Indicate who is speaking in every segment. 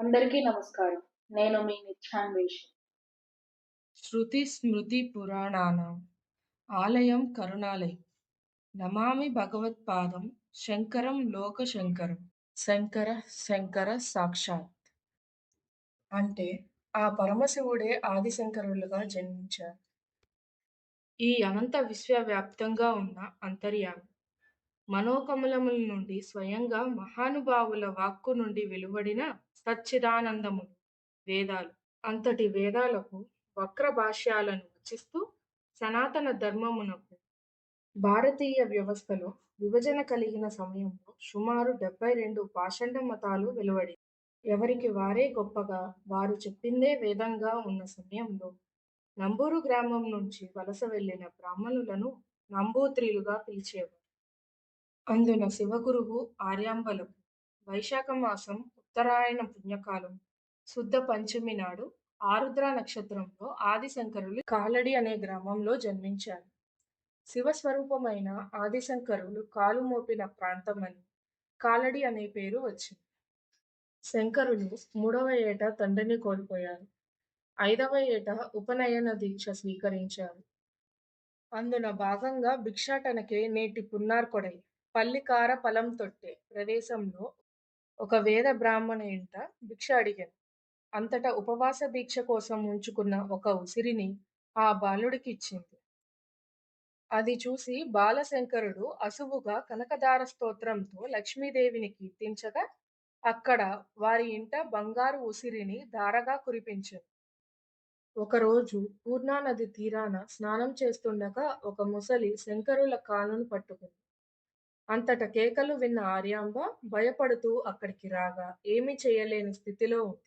Speaker 1: అందరికీ నమస్కారం. నేను మీ నిత్యాన్వేషి
Speaker 2: శృతి స్మృతి పురాణాన. ఆలయం కరుణాలయం నమామి భగవత్పాదం శంకరం లోక శంకరం శంకర శంకర సాక్షాత్. అంటే ఆ పరమశివుడే ఆదిశంకరులుగా జన్మించారు. ఈ అనంత విశ్వవ్యాప్తంగా ఉన్న అంతర్యామి. మనోకమలముల నుండి స్వయంగా మహానుభావుల వాక్కు నుండి వెలువడిన సచ్చిదానందములు వేదాలు. అంతటి వేదాలకు వక్ర భాష్యాలను రచిస్తూ సనాతన ధర్మమునకు భారతీయ వ్యవస్థలో విభజన కలిగిన సమయంలో సుమారు డెబ్బై రెండు పాషండ మతాలు వెలువడి ఎవరికి వారే గొప్పగా వారు చెప్పిందే వేదంగా ఉన్న సమయంలో నంబూరు గ్రామం నుంచి వలస వెళ్ళిన బ్రాహ్మణులను నంబూత్రిలుగా పిలిచేవారు. అందున శివగురువు ఆర్యాంబలం వైశాఖ మాసం ఉత్తరాయణ పుణ్యకాలం శుద్ధ పంచమి నాడు ఆరుద్ర నక్షత్రంలో ఆదిశంకరులు కాలడి అనే గ్రామంలో జన్మించారు. శివస్వరూపమైన ఆదిశంకరులు కాలు మోపిన ప్రాంతమని కాలడి అనే పేరు వచ్చింది. శంకరులు మూడవ ఏట తండ్రిని కోల్పోయారు. ఐదవ ఏట ఉపనయన దీక్ష స్వీకరించారు. అందున భాగంగా భిక్షాటనకే నేటి పున్నార్కొడై పల్లికార పలం తొట్టే ప్రదేశంలో ఒక వేద బ్రాహ్మణ ఇంట భిక్ష అడిగాను. అంతటా ఉపవాస దీక్ష కోసం ఉంచుకున్న ఒక ఉసిరిని ఆ బాలుడికి ఇచ్చింది అది చూసి బాలశంకరుడు అసువుగా కనకదార స్తోత్రంతో లక్ష్మీదేవిని కీర్తించగా అక్కడ వారి ఇంట బంగారు ఉసిరిని దారగా కురిపించారు ఒకరోజు పూర్ణానది తీరాన స్నానం చేస్తుండగా ఒక ముసలి శంకరుల కాలును పట్టుకుంది. అంతట కేకలు విన్న ఆర్యాంబ భయపడుతూ అక్కడికి రాగా ఏమీ చేయలేని స్థితిలో ఉంది.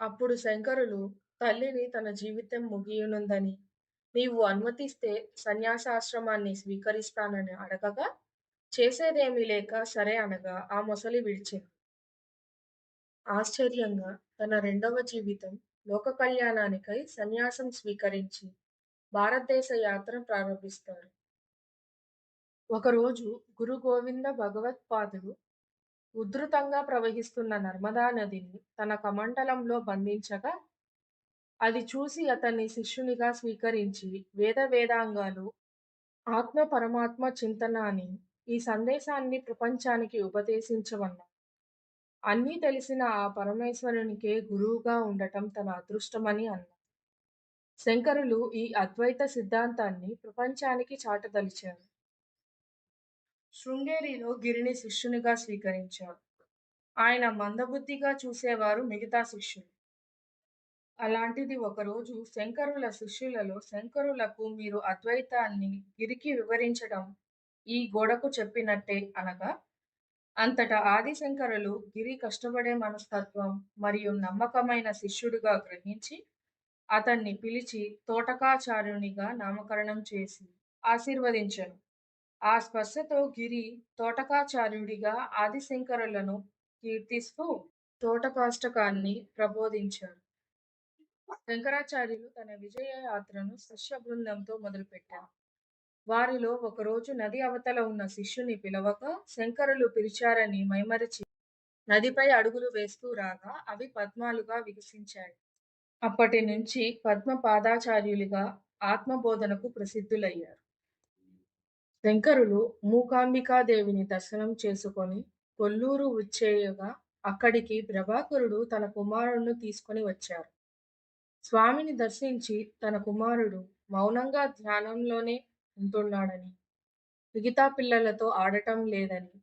Speaker 2: అప్పుడు శంకరులు తల్లిని తన జీవితం ముగియనుందని నీవు అనుమతిస్తే సన్యాసాశ్రమాన్ని స్వీకరిస్తానని అడగగా చేసేదేమీ లేక సరే అనగా ఆ మొసలి విడిచింది ఆశ్చర్యంగా తన రెండవ జీవితం లోక కళ్యాణానికై సన్యాసం స్వీకరించి భారతదేశ యాత్ర ప్రారంభిస్తారు. ఒకరోజు గురు గోవింద భగవత్పాదుడు ఉధృతంగా ప్రవహిస్తున్న నర్మదా నదిని తన కమండలంలో బంధించగా అది చూసి అతన్ని శిష్యునిగా స్వీకరించి వేద వేదాంగాలు ఆత్మ పరమాత్మ చింతన అని ఈ సందేశాన్ని ప్రపంచానికి ఉపదేశించమన్నారు. అన్నీ తెలిసిన ఆ పరమేశ్వరునికే గురువుగా ఉండటం తన అదృష్టమని అన్నారు. శంకరులు ఈ అద్వైత సిద్ధాంతాన్ని ప్రపంచానికి చాటదలిచారు. శృంగేరిలో గిరిని శిష్యునిగా స్వీకరించారు ఆయన మందబుద్ధిగా చూసేవారు మిగతా శిష్యులు. అలాంటిది ఒకరోజు శంకరుల శిష్యులలో శంకరులకు మీరు అద్వైతాన్ని గిరికి వివరించడం ఈ గోడకు చెప్పినట్టే అనగా అంతటా ఆదిశంకరులు గిరి కష్టపడే మనస్తత్వం మరియు నమ్మకమైన శిష్యుడిగా గ్రహించి అతన్ని పిలిచి తోటకాచార్యునిగా నామకరణం చేసి ఆశీర్వదించను. ఆ స్పర్శతో గిరి తోటకాచార్యుడిగా ఆదిశంకరులను కీర్తిస్తూ తోటకాష్టకాన్ని ప్రబోధించారు. శంకరాచార్యులు తన విజయ యాత్రను శిష్య బృందంతో మొదలుపెట్టారు. వారిలో ఒకరోజు నది అవతల ఉన్న శిష్యుని పిలవక శంకరులు పిలిచారని మైమరచి నదిపై అడుగులు వేస్తూ రాగా అవి పద్మాలుగా వికసించాయి. అప్పటి నుంచి పద్మ పాదాచార్యులుగా ఆత్మబోధనకు ప్రసిద్ధులయ్యారు. శంకరులు మూకాంబికాదేవిని దర్శనం చేసుకొని కొల్లూరు వచ్చేయగా అక్కడికి ప్రభాకరుడు తన కుమారుడిని తీసుకొని వచ్చారు. స్వామిని దర్శించి తన కుమారుడు మౌనంగా ధ్యానంలోనే ఉంటున్నాడని మిగతా పిల్లలతో ఆడటం లేదని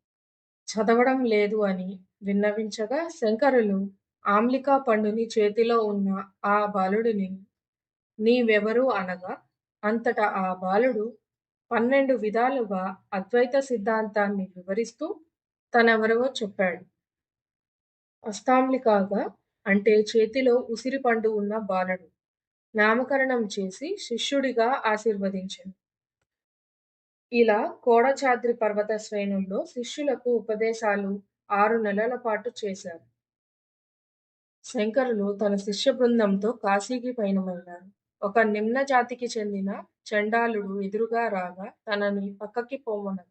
Speaker 2: చదవడం లేదు అని విన్నవించగా శంకరులు ఆమ్లికా పండుని చేతిలో ఉన్న ఆ బాలుడిని నీవెవరు? అనగా అంతటా ఆ బాలుడు పన్నెండు విధాలుగా అద్వైత సిద్ధాంతాన్ని వివరిస్తూ తనెవరవో చెప్పాడు. అష్టాంలికాగా అంటే చేతిలో ఉసిరి పండు ఉన్న బాలుడు నామకరణం చేసి శిష్యుడిగా ఆశీర్వదించాడు. ఇలా కోడచాద్రి పర్వత శ్రేణుల్లో శిష్యులకు ఉపదేశాలు ఆరు నెలల పాటు చేశారు. శంకరులు తన శిష్య బృందంతో కాశీకి పయనమయ్యారు. ఒక నిమ్న జాతికి చెందిన చండాలుడు ఎదురుగా రాగా తనని పక్కకి పోమనగా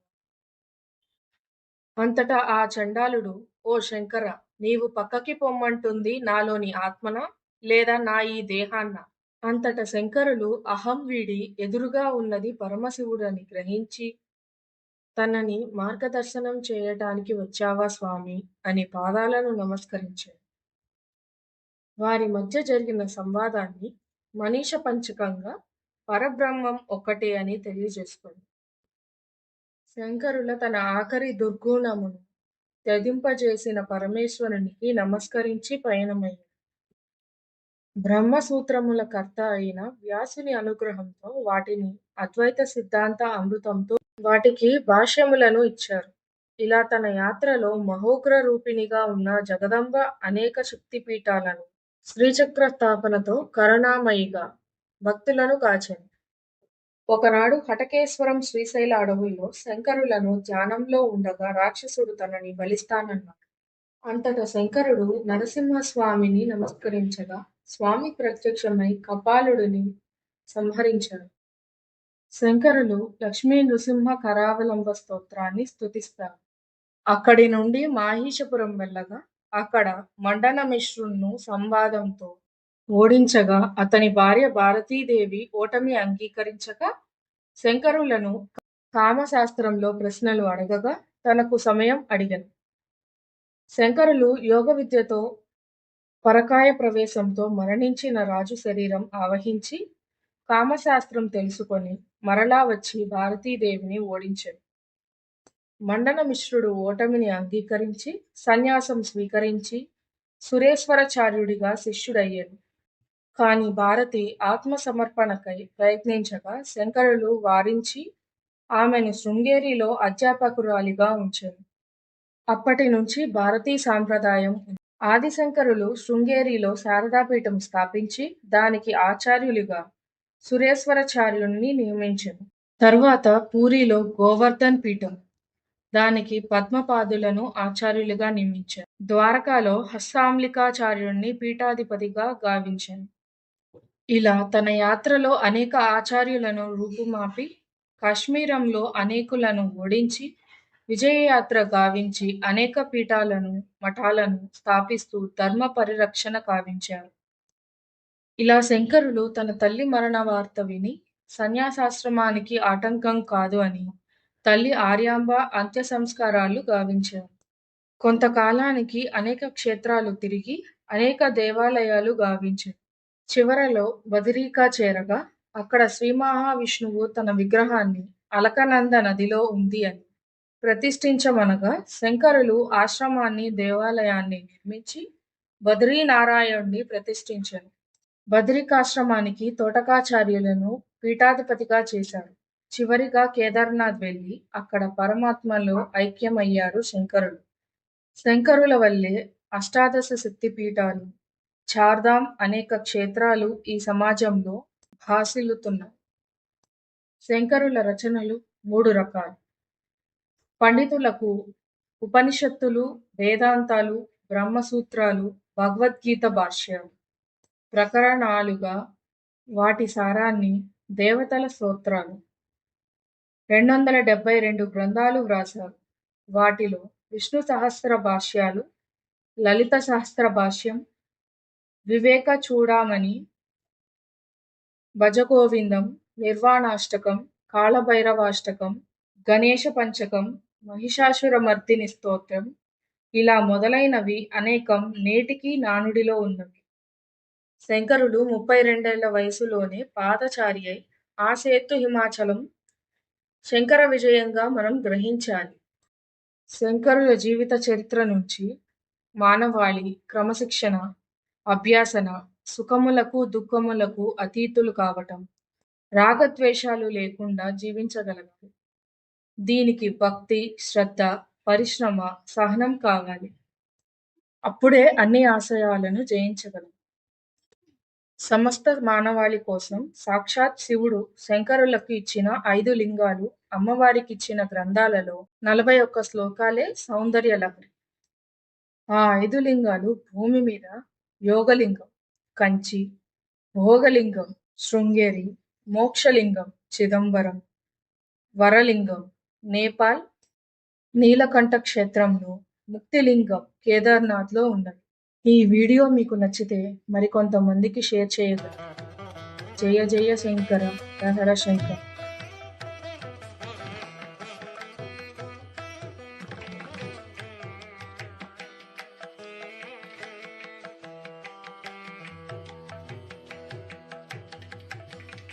Speaker 2: అంతటా ఆ చండాలుడు ఓ శంకర నీవు పక్కకి పొమ్మంటుంది నాలోని ఆత్మన? లేదా నా ఈ దేహాన్న? అంతట శంకరులు అహం వీడి ఎదురుగా ఉన్నది పరమశివుడని గ్రహించి తనని మార్గదర్శనం చేయటానికి వచ్చావా స్వామి అని పాదాలను నమస్కరించాడు వారి మధ్య జరిగిన సంవాదాన్ని మనీష పంచకంగా పరబ్రహ్మం ఒక్కటే అని తెలియజేసుకుంది శంకరుల తన ఆఖరి దుర్గుణమును త్యజింపజేసిన పరమేశ్వరునికి నమస్కరించి పయనమయ్యాడు. బ్రహ్మసూత్రముల కర్త అయిన వ్యాసుని అనుగ్రహంతో వాటిని అద్వైత సిద్ధాంత అమృతంతో వాటికి భాష్యములను ఇచ్చారు. ఇలా తన యాత్రలో మహోగ్ర రూపిణిగా ఉన్న జగదంబ అనేక శక్తిపీఠాలను శ్రీచక్ర స్థాపనతో కరుణామయిగా భక్తులను కాచింది ఒకనాడు హటకేశ్వరం శ్రీశైల అడవుల్లో శంకరులను ధ్యానంలో ఉండగా రాక్షసుడు తనని బలిస్తానన్నాడు. అంతట శంకరుడు నరసింహస్వామిని నమస్కరించగా స్వామి ప్రత్యక్షమై కపాలుడిని సంహరించాడు. శంకరులు లక్ష్మీ నృసింహ కరావలంబ స్తోత్రాన్ని స్తుతిస్తారు. అక్కడి నుండి మాహీషపురం వెళ్ళగా అక్కడ మండన మిశ్రుణ్ణు సంవాదంతో ఓడించగా అతని భార్య భారతీదేవి ఓటమి అంగీకరించక శంకరులను కామశాస్త్రంలో ప్రశ్నలు అడగగా తనకు సమయం అడిగను. శంకరులు యోగ విద్యతో పరకాయ ప్రవేశంతో మరణించిన రాజు శరీరం ఆవహించి కామశాస్త్రం తెలుసుకొని మరలా వచ్చి భారతీదేవిని ఓడించాడు మండన మిశ్రుడు ఓటమిని అంగీకరించి సన్యాసం స్వీకరించి సురేశ్వరాచార్యుడిగా శిష్యుడయ్యాడు. కానీ భారతి ఆత్మసమర్పణకై ప్రయత్నించగా శంకరులు వారించి ఆమెను శృంగేరిలో అధ్యాపకురాలిగా ఉంచారు. అప్పటి నుంచి భారతీ సాంప్రదాయం ఆదిశంకరులు శృంగేరిలో శారదాపీఠం స్థాపించి దానికి ఆచార్యులుగా సురేశ్వరాచార్యుణ్ణి నియమించారు. తరువాత పూరిలో గోవర్ధన్ పీఠం దానికి పద్మపాదులను ఆచార్యులుగా నియమించారు. ద్వారకాలో హస్తాంలికాచార్యుణ్ణి పీఠాధిపతిగా గావించారు. ఇలా తన యాత్రలో అనేక ఆచార్యులను రూపుమాపి కాశ్మీరంలో అనేకులను ఓడించి విజయయాత్ర గావించి అనేక పీఠాలను మఠాలను స్థాపిస్తూ ధర్మ పరిరక్షణ కావించారు. ఇలా శంకరులు తన తల్లి మరణ వార్త విని సన్యాసాశ్రమానికి ఆటంకం కాదు అని తల్లి ఆర్యాంబ అంత్య సంస్కారాలు గావించారు. కొంతకాలానికి అనేక క్షేత్రాలు తిరిగి అనేక దేవాలయాలు గావించారు చివరలో బదిరీకా చేరగా అక్కడ శ్రీ మహావిష్ణువు తన విగ్రహాన్ని అలకనంద నదిలో ఉంది అని ప్రతిష్ఠించమనగా శంకరులు ఆశ్రమాన్ని దేవాలయాన్ని నిర్మించి బద్రీనారాయణుణ్ణి ప్రతిష్ఠించారు. బద్రికాశ్రమానికి తోటకాచార్యులను పీఠాధిపతిగా చేశారు. చివరిగా కేదార్నాథ్ వెళ్ళి అక్కడ పరమాత్మలో ఐక్యమయ్యారు శంకరులు. శంకరుల వల్లే అష్టాదశ శక్తి పీఠాలు చార్ధాం అనేక క్షేత్రాలు ఈ సమాజంలో భాసిల్లుతున్నాయి. శంకరుల రచనలు మూడు రకాలు. పండితులకు ఉపనిషత్తులు వేదాంతాలు బ్రహ్మసూత్రాలు భగవద్గీత భాష్యాలు. ప్రకరణాలుగా వాటి సారాన్ని దేవతల స్తోత్రాలు. రెండు వందల డెబ్బై రెండు గ్రంథాలు వ్రాసారు వాటిలో విష్ణు సహస్ర భాష్యాలు లలిత సహస్ర భాష్యం వివేక చూడామణి భజగోవిందం నిర్వాణాష్టకం కాళభైరవాష్టకం గణేష పంచకం మహిషాసురమర్దిని స్తోత్రం ఇలా మొదలైనవి అనేకం నేటికి నానుడిలో ఉన్నవి. శంకరుడు ముప్పై రెండేళ్ళ వయసులోనే పాదచారి అయి ఆ సేతు హిమాచలం శంకర విజయంగా మనం గ్రహించాలి. శంకరుల జీవిత చరిత్ర నుంచి మానవాళి క్రమశిక్షణ అభ్యాసన సుఖములకు దుఃఖములకు అతీతులు కావటం రాగద్వేషాలు లేకుండా జీవించగలగాలి. దీనికి భక్తి శ్రద్ధ పరిశ్రమ సహనం కావాలి. అప్పుడే అన్ని ఆశయాలను జయించగలం. సమస్త మానవాళి కోసం సాక్షాత్ శివుడు శంకరులకు ఇచ్చిన ఐదు లింగాలు అమ్మవారికి ఇచ్చిన గ్రంథాలలో నలభై ఒక్క శ్లోకాలే సౌందర్య లహరి. ఆ ఐదు లింగాలు భూమి మీద యోగలింగం కంచి భోగలింగం శృంగేరి మోక్షలింగం చిదంబరం వరలింగం నేపాల్ నీలకంఠ క్షేత్రంలో ముక్తిలింగం కేదార్నాథ్లో ఉన్నది ఈ వీడియో మీకు నచ్చితే మరికొంతమందికి షేర్ చేయగలరు జయ జయ శంకర హర శంకర్.